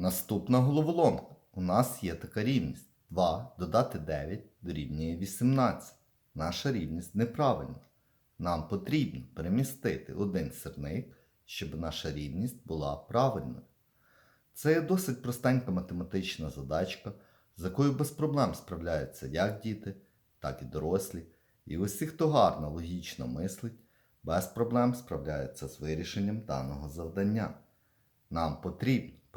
Наступна головоломка. У нас є така рівність. 2 додати 9 дорівнює 18. Наша рівність неправильна. Нам потрібно перемістити один сирник, щоб наша рівність була правильною. Це є досить простенька математична задачка, з якою без проблем справляються як діти, так і дорослі. І усі, хто гарно логічно мислить, без проблем справляються з вирішенням даного завдання. Нам потрібно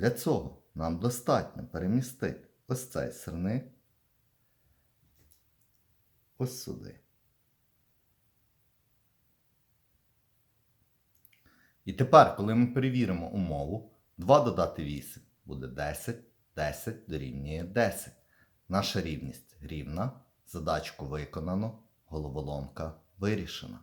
Для цього нам достатньо перемістити ось цей сирник ось сюди. І тепер, коли ми перевіримо умову, 2 додати 8 буде 10, 10 дорівнює 10. Наша рівність рівна, задачку виконано, головоломка вирішена.